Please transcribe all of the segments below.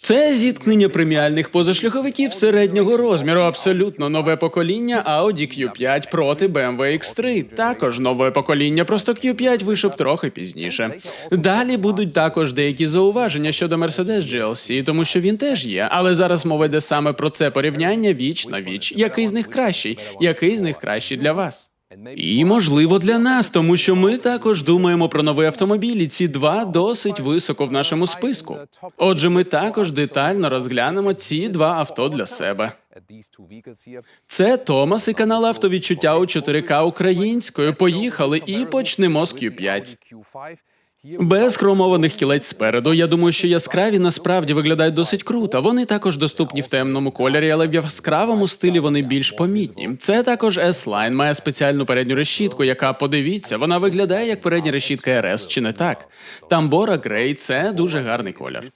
Це зіткнення преміальних позашляховиків середнього розміру. Абсолютно нове покоління Audi Q5 проти BMW X3. Також нове покоління, просто Q5 вийшов трохи пізніше. Далі будуть також деякі зауваження щодо Mercedes GLC, тому що він теж є. Але зараз мова йде саме про це порівняння віч на віч. Який з них кращий? Який з них кращий для вас? І можливо для нас, тому що ми також думаємо про новий автомобіль, і ці два досить високо в нашому списку. Отже, ми також детально розглянемо ці два авто для себе. Це Томас і канал автовідчуття у 4К українською. Поїхали і почнемо з Q5. Без хромованих кілець спереду. Я думаю, що яскраві насправді виглядають досить круто. Вони також доступні в темному кольорі, але в яскравому стилі вони більш помітні. Це також S-Line, має спеціальну передню решітку, яка подивіться, вона виглядає як передня решітка RS, чи не так? Тамбора Грей це дуже гарний колір.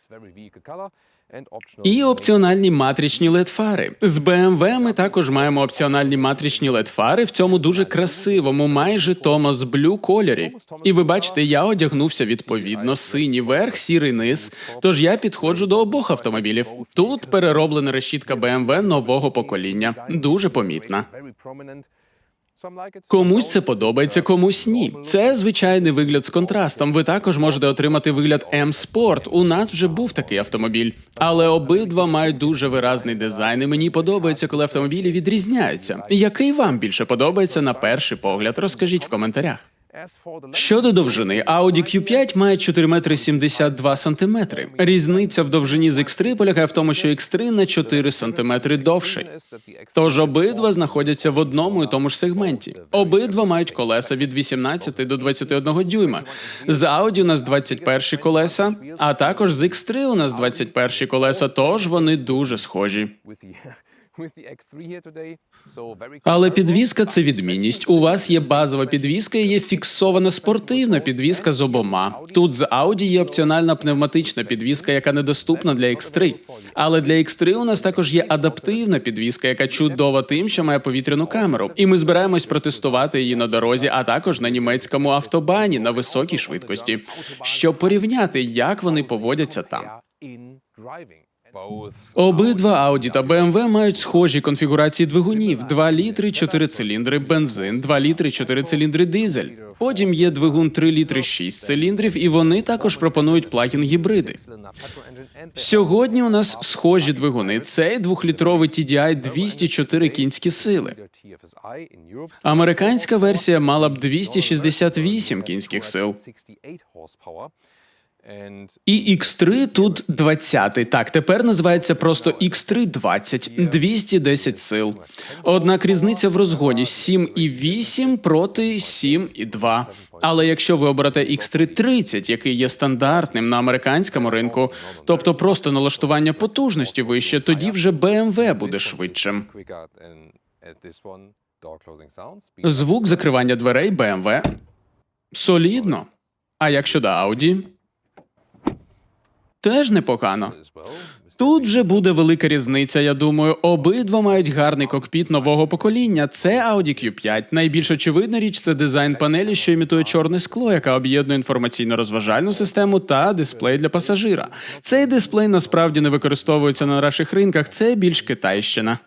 І опціональні матричні led фари з BMW ми також маємо опціональні матричні led фари в цьому дуже красивому, майже Thomas Blue кольорі. І ви бачите, я одягнувся відповідно синій верх, сірий низ. Тож я підходжу до обох автомобілів. Тут перероблена решітка BMW нового покоління, дуже помітна. Комусь це подобається, комусь ні. Це звичайний вигляд з контрастом. Ви також можете отримати вигляд M-Sport. У нас вже був такий автомобіль, але обидва мають дуже виразний дизайн. і Мені подобається, коли автомобілі відрізняються. Який вам більше подобається на перший погляд? Розкажіть в коментарях. Щодо довжини, Audi Q5 має 4 метри 72 сантиметри. Різниця в довжині з X3 полягає в тому, що X3 на 4 сантиметри довший. Тож обидва знаходяться в одному і тому ж сегменті. Обидва мають колеса від 18 до 21 дюйма. З Audi у нас 21 колеса, а також з X3 у нас 21 колеса, тож вони дуже схожі. Але підвізка це відмінність. У вас є базова підвізка і є фіксована спортивна підвізка з обома. Тут з Audi є опціональна пневматична підвізка, яка недоступна для X3. Але для X3 у нас також є адаптивна підвізка, яка чудова тим, що має повітряну камеру. І ми збираємось протестувати її на дорозі, а також на німецькому автобані на високій швидкості, щоб порівняти, як вони поводяться там. Обидва Audi та BMW мають схожі конфігурації двигунів: 2 літри, 4 циліндри, бензин, 2 літри, 4 циліндри дизель. Потім є двигун 3 літри 6 циліндрів, і вони також пропонують плагін гібриди. Сьогодні у нас схожі двигуни. Цей двохлітровий TDI 204 кінські сили. Американська версія мала б 268 кінських сил. І X3 тут 20. Так, тепер називається просто X3 20, 210 сил. Однак різниця в розгоні 7,8 проти 7,2. Але якщо ви оберете X3 30, який є стандартним на американському ринку, тобто просто налаштування потужності вище, тоді вже BMW буде швидшим. Звук закривання дверей BMW. Солідно. А як щодо Audi? Теж непогано. Тут вже буде велика різниця. Я думаю, обидва мають гарний кокпіт нового покоління. Це Audi Q5. Найбільш очевидна річ це дизайн панелі, що імітує чорне скло, яка об'єднує інформаційно-розважальну систему та дисплей для пасажира. Цей дисплей насправді не використовується на наших ринках. Це більш китайщина.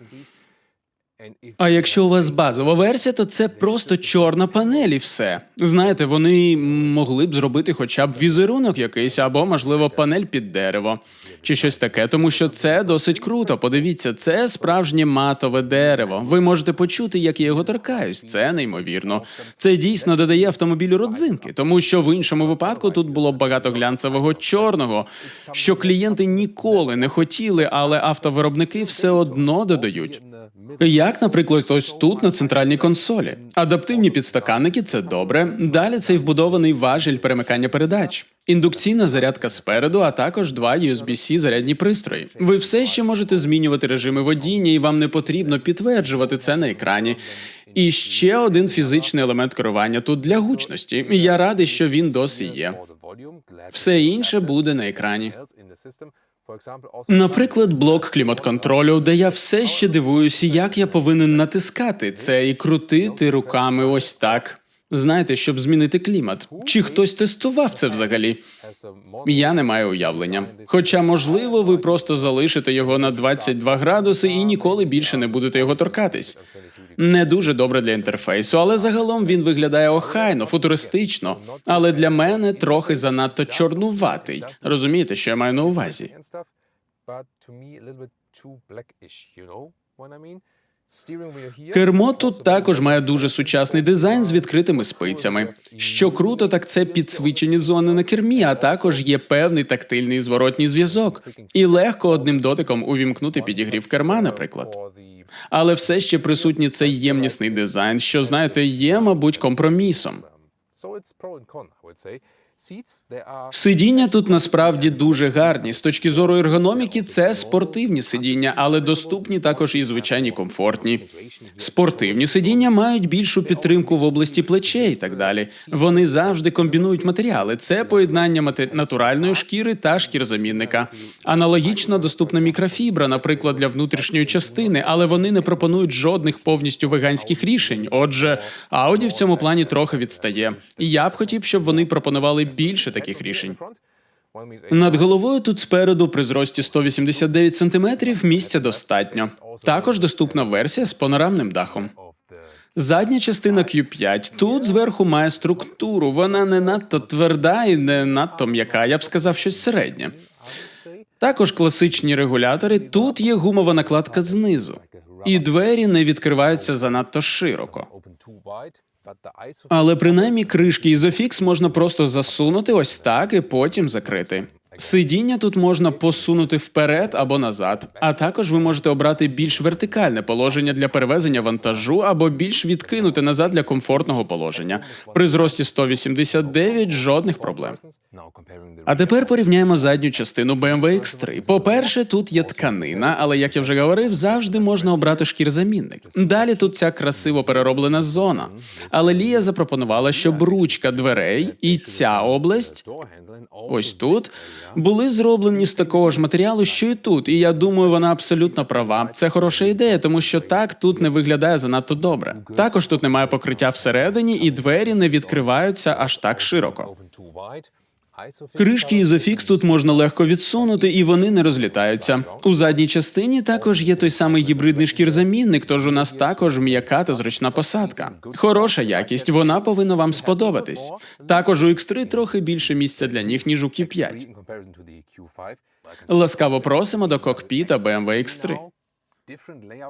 А якщо у вас базова версія, то це просто чорна панель і все. Знаєте, вони могли б зробити хоча б візерунок якийсь, або, можливо, панель під дерево, чи щось таке, тому що це досить круто. Подивіться, це справжнє матове дерево. Ви можете почути, як я його торкаюсь. Це неймовірно. Це дійсно додає автомобілю родзинки, тому що в іншому випадку тут було багато глянцевого чорного, що клієнти ніколи не хотіли, але автовиробники все одно додають. Як, наприклад, ось тут на центральній консолі. Адаптивні підстаканники це добре. Далі цей вбудований важіль перемикання передач. Індукційна зарядка спереду, а також два USB-C зарядні пристрої. Ви все ще можете змінювати режими водіння, і вам не потрібно підтверджувати це на екрані. І ще один фізичний елемент керування тут для гучності. Я радий, що він досі є. Все інше буде на екрані. Наприклад, блок клімат-контролю, де я все ще дивуюся, як я повинен натискати це і крутити руками ось так. Знаєте, щоб змінити клімат. Чи хтось тестував це взагалі? Я не маю уявлення. Хоча, можливо, ви просто залишите його на 22 градуси і ніколи більше не будете його торкатись. Не дуже добре для інтерфейсу, але загалом він виглядає охайно, футуристично. Але для мене трохи занадто чорнуватий. Розумієте, що я маю на увазі? Кермо тут також має дуже сучасний дизайн з відкритими спицями. Що круто, так це підсвічені зони на кермі, а також є певний тактильний зворотній зв'язок. І легко одним дотиком увімкнути підігрів керма, наприклад. Але все ще присутній цей ємнісний дизайн, що знаєте, є, мабуть, компромісом. Сидіння тут насправді дуже гарні. З точки зору ергономіки, це спортивні сидіння, але доступні також і звичайні комфортні. Спортивні сидіння мають більшу підтримку в області плечей і так далі. Вони завжди комбінують матеріали. Це поєднання натуральної шкіри та шкірозамінника. Аналогічно доступна мікрофібра, наприклад, для внутрішньої частини, але вони не пропонують жодних повністю веганських рішень. Отже, Audi в цьому плані трохи відстає. І я б хотів, щоб вони пропонували більше таких рішень. Над головою тут спереду при зрості 189 см місця достатньо. Також доступна версія з панорамним дахом. Задня частина Q5 тут зверху має структуру. Вона не надто тверда і не надто м'яка. Я б сказав щось середнє. Також класичні регулятори. Тут є гумова накладка знизу, і двері не відкриваються занадто широко. Але принаймні кришки ізофікс можна просто засунути ось так і потім закрити. Сидіння тут можна посунути вперед або назад, а також ви можете обрати більш вертикальне положення для перевезення вантажу або більш відкинути назад для комфортного положення. При зрості 189 жодних проблем. А тепер порівняємо задню частину BMW X3. По-перше, тут є тканина, але як я вже говорив, завжди можна обрати шкірзамінник. Далі тут ця красиво перероблена зона. Але Лія запропонувала, щоб ручка дверей і ця область ось тут були зроблені з такого ж матеріалу, що і тут. І я думаю, вона абсолютно права. Це хороша ідея, тому що так тут не виглядає занадто добре. Також тут немає покриття всередині, і двері не відкриваються аж так широко. Кришки Isofix тут можна легко відсунути, і вони не розлітаються. У задній частині також є той самий гібридний шкірзамінник, тож у нас також м'яка та зручна посадка. Хороша якість, вона повинна вам сподобатись. Також у X3 трохи більше місця для ніг, ніж у Q5. Ласкаво просимо до кокпіта BMW X3.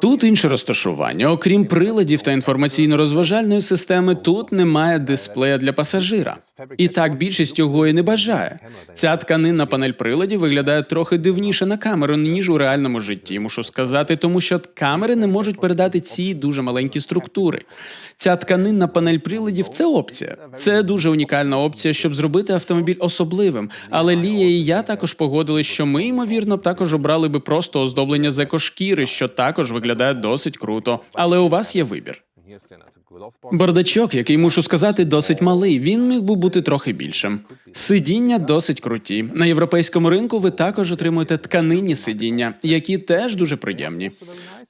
Тут інше розташування. Окрім приладів та інформаційно-розважальної системи, тут немає дисплея для пасажира. І так більшість його і не бажає. Ця тканинна панель приладів виглядає трохи дивніше на камеру, ніж у реальному житті. Мушу сказати, тому що камери не можуть передати ці дуже маленькі структури. Ця тканинна панель приладів це опція. Це дуже унікальна опція, щоб зробити автомобіль особливим. Але Лія і я також погодили, що ми, ймовірно, також обрали би просто оздоблення з екошкіри, що також виглядає досить круто. Але у вас є вибір. Бардачок, який мушу сказати, досить малий. Він міг би бути трохи більшим. Сидіння досить круті. На європейському ринку ви також отримуєте тканинні сидіння, які теж дуже приємні.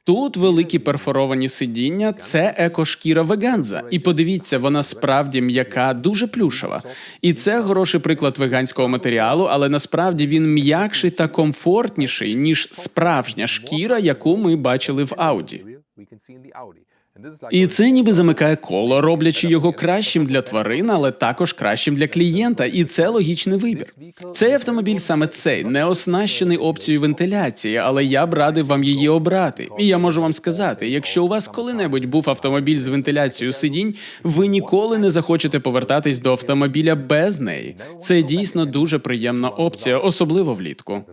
Тут великі перфоровані сидіння це екошкіра веганза. І подивіться, вона справді м'яка, дуже плюшева. І це хороший приклад веганського матеріалу, але насправді він м'якший та комфортніший ніж справжня шкіра, яку ми бачили в Ауді. І це ніби замикає коло, роблячи його кращим для тварин, але також кращим для клієнта. І це логічний вибір. Цей автомобіль саме цей не оснащений опцією вентиляції, але я б радив вам її обрати. І я можу вам сказати, якщо у вас коли-небудь був автомобіль з вентиляцією сидінь, ви ніколи не захочете повертатись до автомобіля без неї. Це дійсно дуже приємна опція, особливо влітку.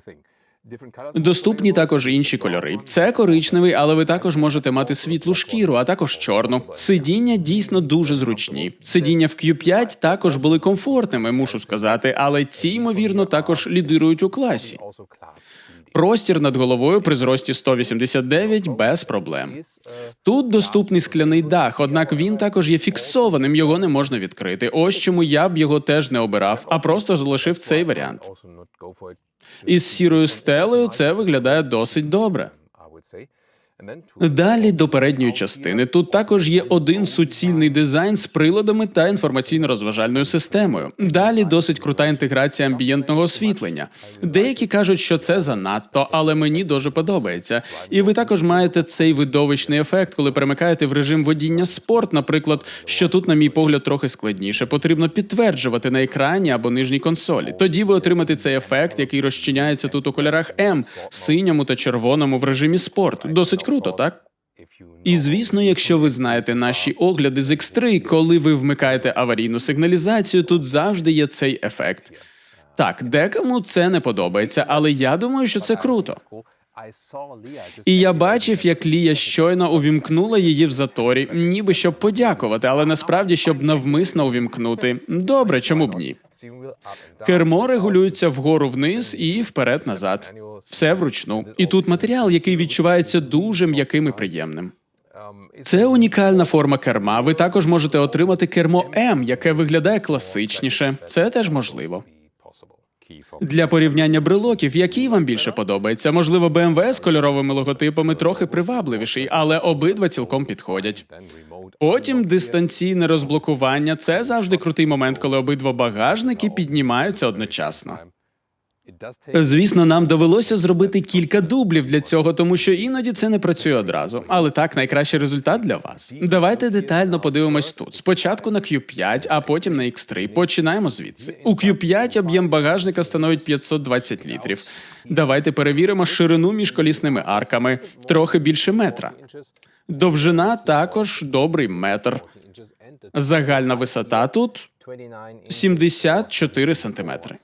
Доступні також інші кольори. Це коричневий, але ви також можете мати світлу шкіру, а також чорну. Сидіння дійсно дуже зручні. Сидіння в Q5 також були комфортними, мушу сказати, але ці ймовірно також лідирують у класі. Простір над головою при зрості 189 без проблем. Тут доступний скляний дах, однак він також є фіксованим, його не можна відкрити. Ось чому я б його теж не обирав, а просто залишив цей варіант. Із сірою стелею це виглядає досить добре. Далі до передньої частини. Тут також є один суцільний дизайн з приладами та інформаційно-розважальною системою. Далі досить крута інтеграція амбієнтного освітлення. Деякі кажуть, що це занадто, але мені дуже подобається. І ви також маєте цей видовищний ефект, коли перемикаєте в режим водіння спорт, наприклад, що тут, на мій погляд, трохи складніше. Потрібно підтверджувати на екрані або нижній консолі. Тоді ви отримаєте цей ефект, який розчиняється тут у кольорах М, синьому та червоному в режимі спорт. Досить круто, так? І звісно, якщо ви знаєте наші огляди з X3, коли ви вмикаєте аварійну сигналізацію, тут завжди є цей ефект. Так, декому це не подобається, але я думаю, що це круто. І я бачив, як Лія щойно увімкнула її в заторі, ніби щоб подякувати, але насправді щоб навмисно увімкнути. Добре, чому б ні? Кермо регулюється вгору вниз і вперед назад. Все вручну. І тут матеріал, який відчувається дуже м'яким і приємним. Це унікальна форма керма. Ви також можете отримати кермо М, яке виглядає класичніше. Це теж можливо. Для порівняння брелоків, який вам більше подобається? Можливо, BMW з кольоровими логотипами трохи привабливіший, але обидва цілком підходять. Потім дистанційне розблокування це завжди крутий момент, коли обидва багажники піднімаються одночасно. Звісно, нам довелося зробити кілька дублів для цього, тому що іноді це не працює одразу. Але так, найкращий результат для вас. Давайте детально подивимось тут. Спочатку на Q5, а потім на X3. Починаємо звідси. У Q5 об'єм багажника становить 520 літрів. Давайте перевіримо ширину між колісними арками трохи більше метра. Довжина також добрий метр. Загальна висота тут 74 сантиметри.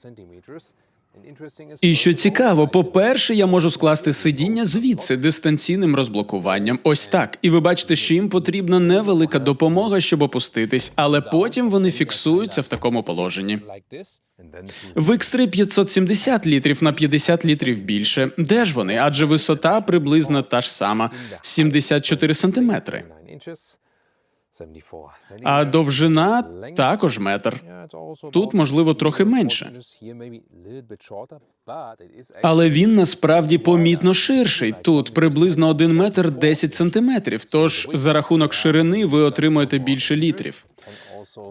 І що цікаво, по-перше, я можу скласти сидіння звідси дистанційним розблокуванням. Ось так. І ви бачите, що їм потрібна невелика допомога, щоб опуститись, але потім вони фіксуються в такому положенні. В X3 570 літрів на 50 літрів більше. Де ж вони? Адже висота приблизно та ж сама 74 сантиметри. А довжина також метр. Тут, можливо, трохи менше. Але він насправді помітно ширший. Тут приблизно 1 метр 10 сантиметрів. Тож за рахунок ширини ви отримуєте більше літрів.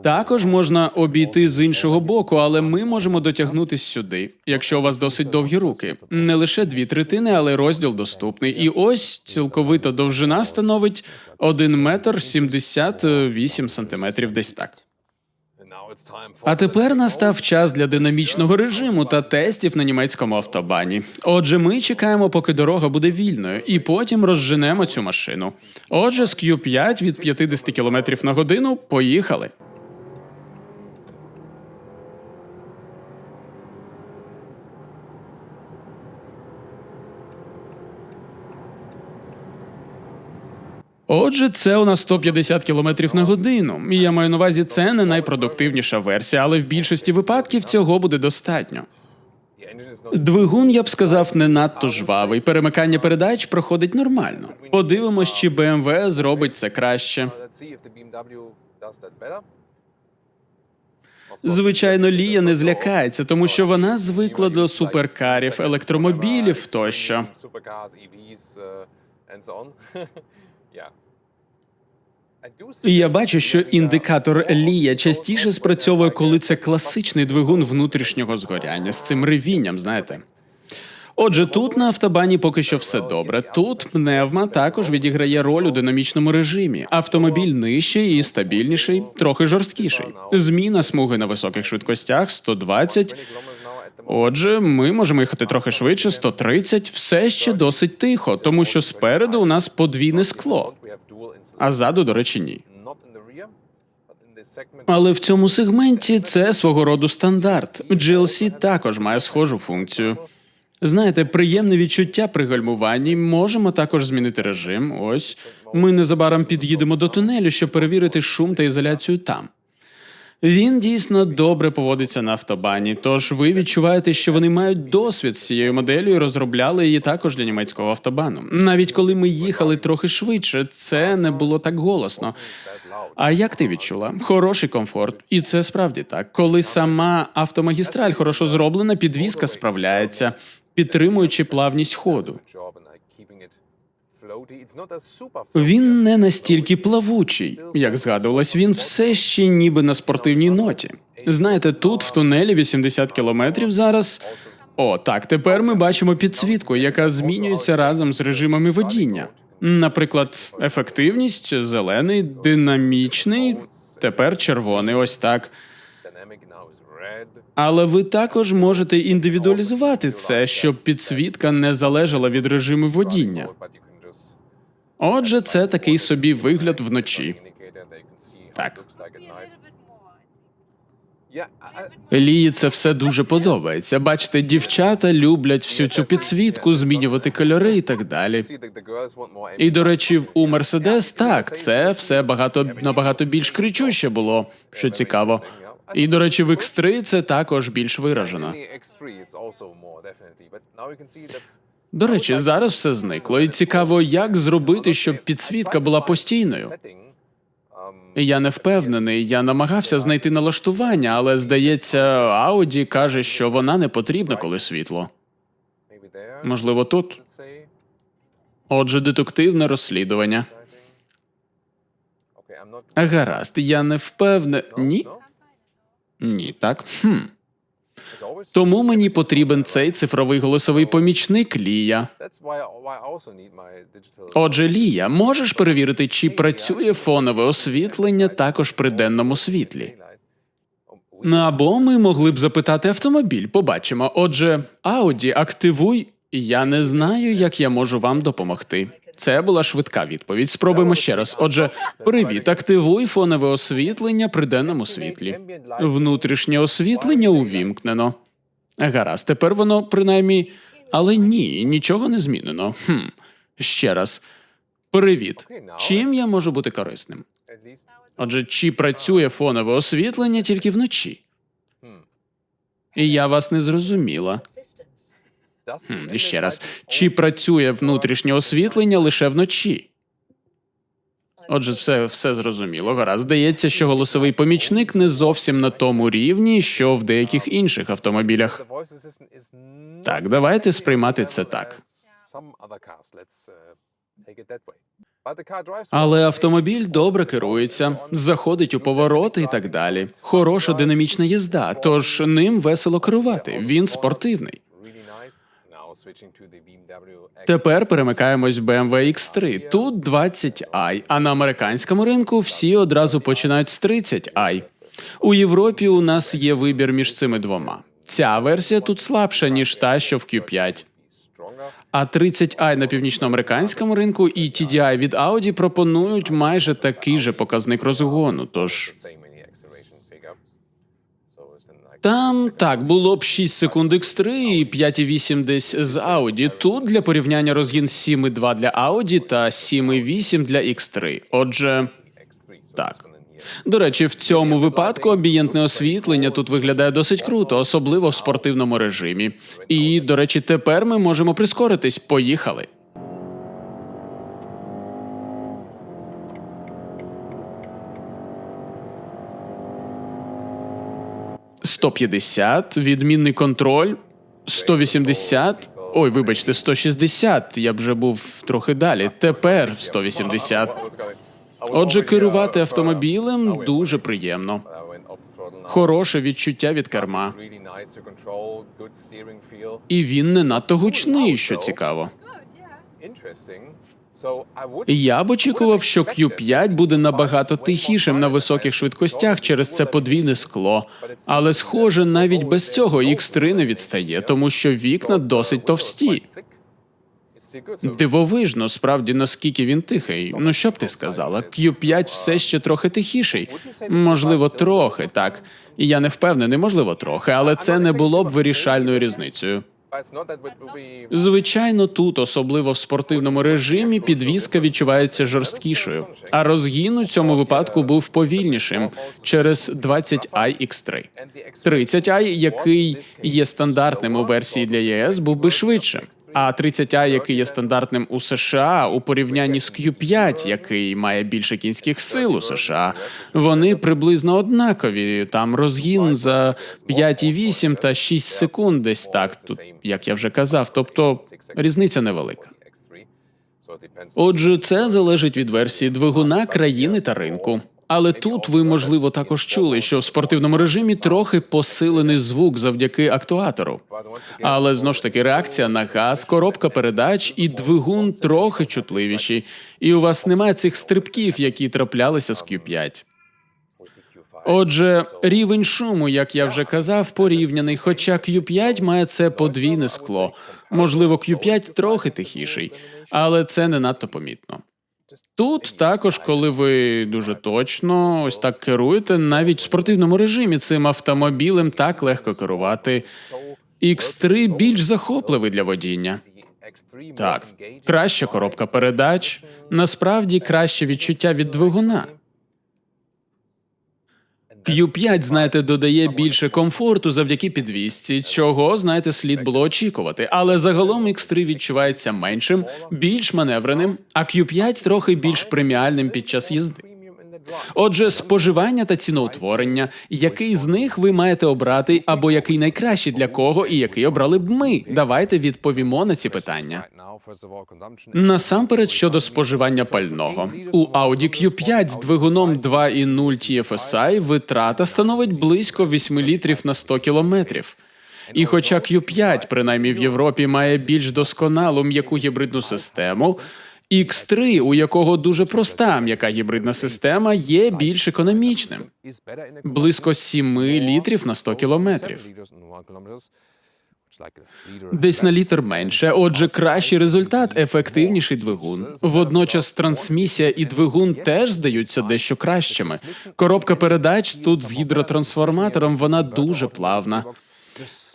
Також можна обійти з іншого боку, але ми можемо дотягнутись сюди, якщо у вас досить довгі руки. Не лише дві третини, але розділ доступний. І ось цілковита довжина становить 1 метр 78 сантиметрів, десь так. А тепер настав час для динамічного режиму та тестів на німецькому автобані. Отже, ми чекаємо, поки дорога буде вільною, і потім розженемо цю машину. Отже, з Q5 від 50 км на годину поїхали. Отже, це у нас 150 км на годину. І я маю на увазі, це не найпродуктивніша версія, але в більшості випадків цього буде достатньо. Двигун, я б сказав, не надто жвавий. Перемикання передач проходить нормально. Подивимось, чи BMW зробить це краще. Звичайно, Лія не злякається, тому що вона звикла до суперкарів, електромобілів тощо. І я бачу, що індикатор Лія частіше спрацьовує, коли це класичний двигун внутрішнього згоряння з цим ревінням, знаєте. Отже, тут на автобані поки що все добре. Тут пневма також відіграє роль у динамічному режимі. Автомобіль нижчий і стабільніший, трохи жорсткіший. Зміна смуги на високих швидкостях 120. Отже, ми можемо їхати трохи швидше, 130, все ще досить тихо, тому що спереду у нас подвійне скло, а ззаду, до речі, ні. Але в цьому сегменті це свого роду стандарт. GLC також має схожу функцію. Знаєте, приємне відчуття при гальмуванні. Можемо також змінити режим. Ось ми незабаром під'їдемо до тунелю, щоб перевірити шум та ізоляцію там. Він дійсно добре поводиться на автобані, тож ви відчуваєте, що вони мають досвід з цією моделлю і розробляли її також для німецького автобану. Навіть коли ми їхали трохи швидше, це не було так голосно. А як ти відчула? Хороший комфорт, і це справді так. Коли сама автомагістраль хорошо зроблена, підвізка справляється, підтримуючи плавність ходу. Він не настільки плавучий, як згадувалось, він все ще ніби на спортивній ноті. Знаєте, тут в тунелі 80 кілометрів зараз. О, так, тепер ми бачимо підсвітку, яка змінюється разом з режимами водіння. Наприклад, ефективність, зелений, динамічний, тепер червоний, ось так. Але ви також можете індивідуалізувати це, щоб підсвітка не залежала від режиму водіння. Отже, це такий собі вигляд вночі. Так. Лії це все дуже подобається. Бачите, дівчата люблять всю цю підсвітку, змінювати кольори і так далі. І до речі, у Мерседес так, це все багато набагато більш кричуще було, що цікаво. І до речі, в X3 це також більш виражено. До речі, зараз все зникло, і цікаво, як зробити, щоб підсвітка була постійною. Я не впевнений, я намагався знайти налаштування, але здається, Ауді каже, що вона не потрібна, коли світло. Можливо, тут. Отже, детективне розслідування. Гаразд, я не впевнений. Ні? Ні, так. Хм. Тому мені потрібен цей цифровий голосовий помічник Лія. Отже, Лія, можеш перевірити, чи працює фонове освітлення також при денному світлі? Або ми могли б запитати автомобіль. Побачимо. Отже, Ауді, активуй. Я не знаю, як я можу вам допомогти. Це була швидка відповідь. Спробуємо ще раз. Отже, привіт, активуй фонове освітлення при денному світлі. Внутрішнє освітлення увімкнено. Гаразд, тепер воно принаймні. Але ні, нічого не змінено. Хм. Ще раз. Привіт. Чим я можу бути корисним? Отже, чи працює фонове освітлення тільки вночі? І я вас не зрозуміла. Хм, і ще раз. Чи працює внутрішнє освітлення лише вночі? Отже, все, все зрозуміло. Гаразд. Здається, що голосовий помічник не зовсім на тому рівні, що в деяких інших автомобілях. Так, давайте сприймати це так. Але автомобіль добре керується, заходить у повороти і так далі. Хороша динамічна їзда, тож ним весело керувати. Він спортивний. Тепер перемикаємось в BMW X3. Тут 20i, а на американському ринку всі одразу починають з 30i. У Європі у нас є вибір між цими двома. Ця версія тут слабша, ніж та, що в Q5. А 30i на північноамериканському ринку і TDI від Audi пропонують майже такий же показник розгону. Тож там так було б 6 секунд X3 і 5,8 десь з Audi. Тут для порівняння розгін 7,2 для Audi та 7,8 для X3. Отже, Так. до речі, в цьому випадку амбієнтне освітлення тут виглядає досить круто, особливо в спортивному режимі. І, до речі, тепер ми можемо прискоритись. Поїхали. «150», відмінний контроль, 180, ой, вибачте, 160, я б вже був трохи далі, тепер 180. Отже, керувати автомобілем дуже приємно. Хороше відчуття від керма. І він не надто гучний, що цікаво. Я б очікував, що Q5 буде набагато тихішим на високих швидкостях через це подвійне скло. Але, схоже, навіть без цього X3 не відстає, тому що вікна досить товсті. Дивовижно, справді, наскільки він тихий. Ну що б ти сказала? Q5 все ще трохи тихіший. Можливо, трохи так. І я не впевнений, можливо, трохи, але це не було б вирішальною різницею. Звичайно, тут, особливо в спортивному режимі, підвізка відчувається жорсткішою, а розгін у цьому випадку був повільнішим через 20i X3. 30i, який є стандартним у версії для ЄС, був би швидшим. А 30i, який є стандартним у США, у порівнянні з Q5, який має більше кінських сил у США, вони приблизно однакові. Там розгін за 5,8 та 6 секунд, десь так. Тут, як я вже казав, тобто різниця невелика. Отже, це залежить від версії двигуна, країни та ринку. Але тут ви, можливо, також чули, що в спортивному режимі трохи посилений звук завдяки актуатору. Але знову ж таки, реакція на газ, коробка передач і двигун трохи чутливіші, і у вас немає цих стрибків, які траплялися з Q5. Отже, рівень шуму, як я вже казав, порівняний, хоча Q5 має це подвійне скло. Можливо, Q5 трохи тихіший, але це не надто помітно. Тут також, коли ви дуже точно ось так керуєте, навіть в спортивному режимі цим автомобілем так легко керувати. X3 більш захопливий для водіння. Так, краща коробка передач, насправді краще відчуття від двигуна. Q5, знаєте, додає більше комфорту завдяки підвісці. Цього, знаєте, слід було очікувати. Але загалом X3 відчувається меншим, більш маневреним, а Q5 трохи більш преміальним під час їзди. Отже, споживання та ціноутворення, який з них ви маєте обрати, або який найкращий для кого, і який обрали б ми? Давайте відповімо на ці питання. Насамперед щодо споживання пального у Audi Q5 з двигуном 2.0 TFSI витрата становить близько 8 літрів на 100 кілометрів. І хоча Q5, принаймні в Європі, має більш досконалу м'яку гібридну систему, X3, у якого дуже проста м'яка гібридна система, є більш економічним близько 7 літрів на 100 кілометрів. Десь на літр менше. Отже, кращий результат, ефективніший двигун. Водночас трансмісія і двигун теж здаються дещо кращими. Коробка передач тут з гідротрансформатором вона дуже плавна.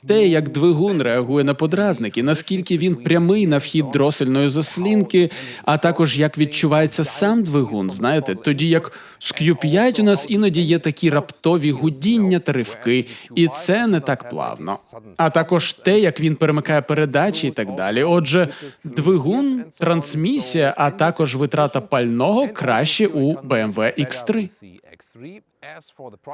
Те, як двигун реагує на подразники, наскільки він прямий на вхід дросельної заслінки, а також як відчувається сам двигун, знаєте, тоді як з Q5 у нас іноді є такі раптові гудіння та ривки, і це не так плавно. А також те, як він перемикає передачі і так далі. Отже, двигун, трансмісія, а також витрата пального краще у BMW X3.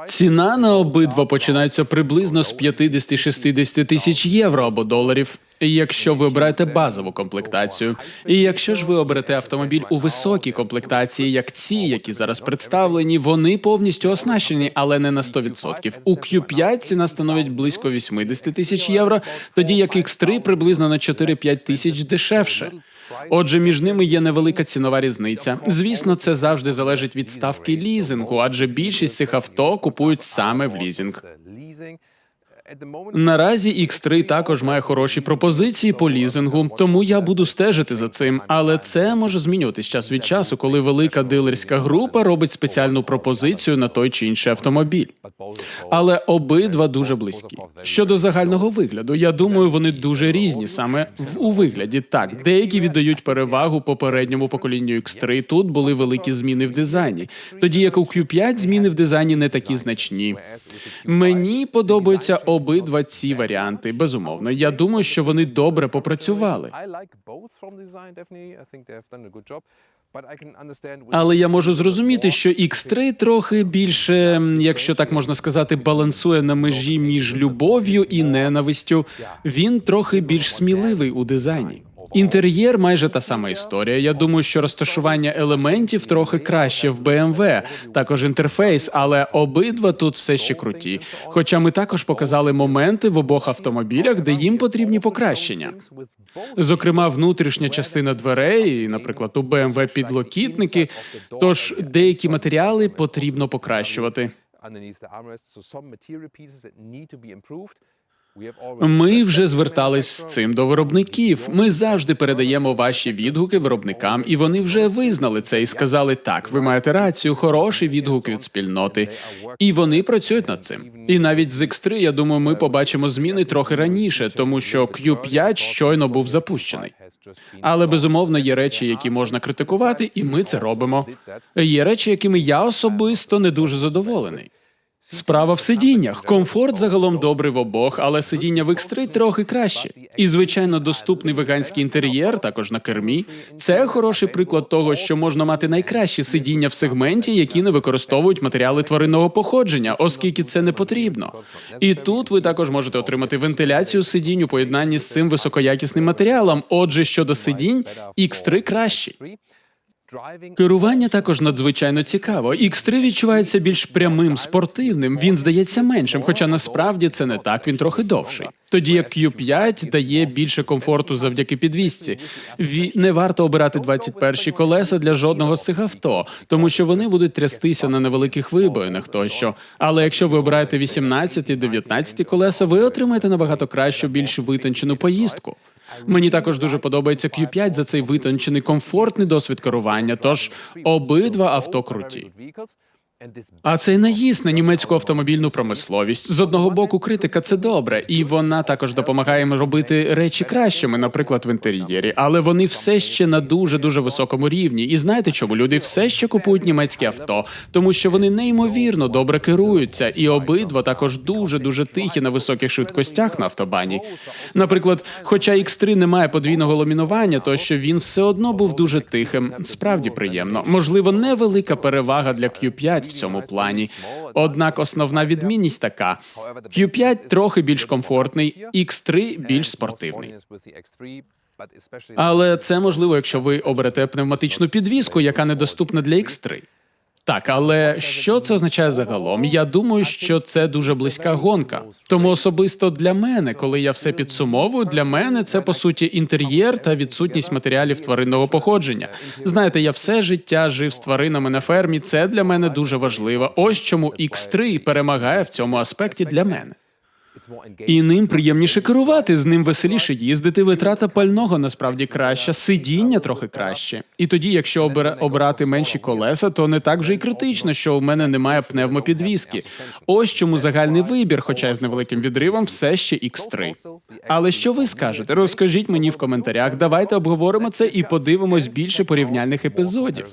Ціна на обидва починається приблизно з 50-60 тисяч євро або доларів. Якщо ви обираєте базову комплектацію, і якщо ж ви оберете автомобіль у високій комплектації, як ці, які зараз представлені, вони повністю оснащені, але не на 100%. У Q5 ціна становить близько 80 тисяч євро, тоді як X3 приблизно на 4-5 тисяч дешевше. Отже, між ними є невелика цінова різниця. Звісно, це завжди залежить від ставки лізингу, адже більшість цих авто купують саме в лізинг. Наразі X3 також має хороші пропозиції по лізингу, тому я буду стежити за цим. Але це може змінюватись час від часу, коли велика дилерська група робить спеціальну пропозицію на той чи інший автомобіль. Але обидва дуже близькі. Щодо загального вигляду, я думаю, вони дуже різні саме в у вигляді. Так, деякі віддають перевагу попередньому поколінню X3. Тут були великі зміни в дизайні. Тоді як у Q5 зміни в дизайні не такі значні. Мені подобаються обидва ці варіанти. Безумовно, я думаю, що вони добре попрацювали. Але я можу зрозуміти, що X3 трохи більше, якщо так можна сказати, балансує на межі між любов'ю і ненавистю. Він трохи більш сміливий у дизайні. Інтер'єр майже та сама історія. Я думаю, що розташування елементів трохи краще в BMW, також інтерфейс, але обидва тут все ще круті. Хоча ми також показали моменти в обох автомобілях, де їм потрібні покращення. Зокрема, внутрішня частина дверей, наприклад, у BMW підлокітники. Тож деякі матеріали потрібно покращувати. Ми вже звертались з цим до виробників. Ми завжди передаємо ваші відгуки виробникам, і вони вже визнали це і сказали: так, ви маєте рацію, хороший відгук від спільноти. І вони працюють над цим. І навіть з X3, я думаю, ми побачимо зміни трохи раніше, тому що Q5 щойно був запущений. Але безумовно є речі, які можна критикувати, і ми це робимо. Є речі, якими я особисто не дуже задоволений. Справа в сидіннях. Комфорт загалом добрий в обох, але сидіння в X3 трохи краще. І звичайно, доступний веганський інтер'єр, також на кермі. Це хороший приклад того, що можна мати найкращі сидіння в сегменті, які не використовують матеріали тваринного походження, оскільки це не потрібно. І тут ви також можете отримати вентиляцію сидінь у поєднанні з цим високоякісним матеріалом. Отже, щодо сидінь, X3 кращий. Керування також надзвичайно цікаво. X3 відчувається більш прямим, спортивним. Він здається меншим, хоча насправді це не так. Він трохи довший. Тоді як Q5 дає більше комфорту завдяки підвісці. Ві... Не варто обирати 21 колеса для жодного з цих авто, тому що вони будуть трястися на невеликих вибоїнах тощо. Але якщо ви обираєте 18 і 19 колеса, ви отримаєте набагато кращу, більш витончену поїздку. Мені також дуже подобається Q5 за цей витончений комфортний досвід керування. Тож обидва авто круті. А цей наїзд на німецьку автомобільну промисловість з одного боку критика це добре, і вона також допомагає їм робити речі кращими, наприклад, в інтер'єрі. Але вони все ще на дуже дуже високому рівні. І знаєте, чому люди все ще купують німецькі авто? Тому що вони неймовірно добре керуються, і обидва також дуже дуже тихі на високих швидкостях на автобані. Наприклад, хоча X3 не має подвійного ламінування, то що він все одно був дуже тихим. Справді приємно. Можливо, невелика перевага для Q5 в цьому плані. Однак основна відмінність така: Q5 трохи більш комфортний, X3 більш спортивний. Але це можливо, якщо ви оберете пневматичну підвіску, яка недоступна для X3. Так, але що це означає загалом? Я думаю, що це дуже близька гонка. Тому особисто для мене, коли я все підсумовую, для мене це по суті інтер'єр та відсутність матеріалів тваринного походження. Знаєте, я все життя жив з тваринами на фермі. Це для мене дуже важливо. Ось чому X3 перемагає в цьому аспекті для мене. І ним приємніше керувати, з ним веселіше їздити. Витрата пального насправді краща, сидіння трохи краще. І тоді, якщо обрати менші колеса, то не так вже й критично, що у мене немає пневмопідвіски. Ось чому загальний вибір, хоча й з невеликим відривом, все ще X3. Але що ви скажете? Розкажіть мені в коментарях. Давайте обговоримо це і подивимось більше порівняльних епізодів.